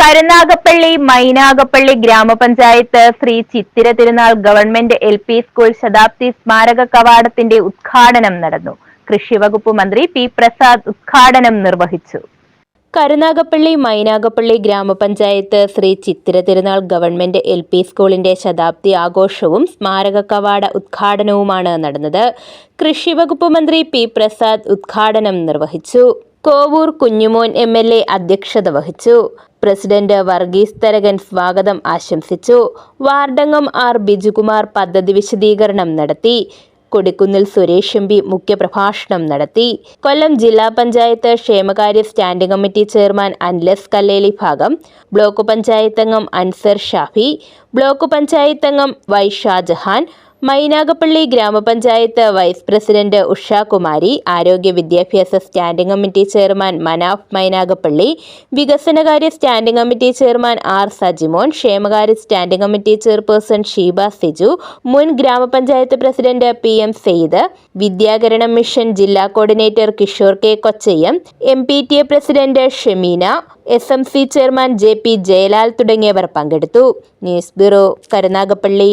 കരുനാഗപ്പള്ളി മൈനാഗപ്പള്ളി ഗ്രാമപഞ്ചായത്ത് Sree Chithira Thirunal government L P school ശതാബ്ദി സ്മാരക കവാടത്തിന്റെ ഉദ്ഘാടനം നടന്നു. കൃഷിവകുപ്പ് മന്ത്രി പി പ്രസാദ് ഉദ്ഘാടനം നിർവഹിച്ചു. കരുനാഗപ്പള്ളി മൈനാഗപ്പള്ളി ഗ്രാമപഞ്ചായത്ത് Shri Chithira Thirunal government L P സ്കൂളിന്റെ ശതാബ്ദി ആഘോഷവും സ്മാരക കവാട ഉദ്ഘാടനവുമാണ് നടന്നത്. കൃഷിവകുപ്പ് മന്ത്രി പി പ്രസാദ് ഉദ്ഘാടനം നിർവഹിച്ചു. Kovoor Kunjumon M L A അധ്യക്ഷത വഹിച്ചു. പ്രസിഡന്റ് വർഗീസ് തരകൻ സ്വാഗതം ആശംസിച്ചു. വാർഡംഗം ആർ ബിജുകുമാർ പദ്ധതി വിശദീകരണം നടത്തി. കൊടിക്കുന്നിൽ സുരേഷ് എം പി മുഖ്യപ്രഭാഷണം നടത്തി. കൊല്ലം ജില്ലാ പഞ്ചായത്ത് ക്ഷേമകാര്യ സ്റ്റാൻഡിംഗ് കമ്മിറ്റി ചെയർമാൻ അൻലസ് കല്ലേലി ഭാഗം. ബ്ലോക്ക് പഞ്ചായത്തംഗം അൻസർ ഷാഫി. ബ്ലോക്ക് പഞ്ചായത്തംഗം വൈ ഷാജഹാൻ. മൈനാഗപ്പള്ളി ഗ്രാമപഞ്ചായത്ത് വൈസ് പ്രസിഡന്റ് ഉഷാകുമാരി ആരോഗ്യ വിദ്യാഭ്യാസ standing committee chairman Manaf Mynagappally വികസനകാര്യ standing committee chairman R Sajimon ക്ഷേമകാര്യ standing committee chairperson Sheeba Siju മുൻ ഗ്രാമപഞ്ചായത്ത് പ്രസിഡന്റ് പി എം സെയ്ദ് വിദ്യാകരണ മിഷൻ ജില്ലാ coordinator Kishore K കൊച്ചയ്യം M P T A president Shemeena S M C chairman J P Jayalal തുടങ്ങിയവർ പങ്കെടുത്തു. News bureau Karunagappally.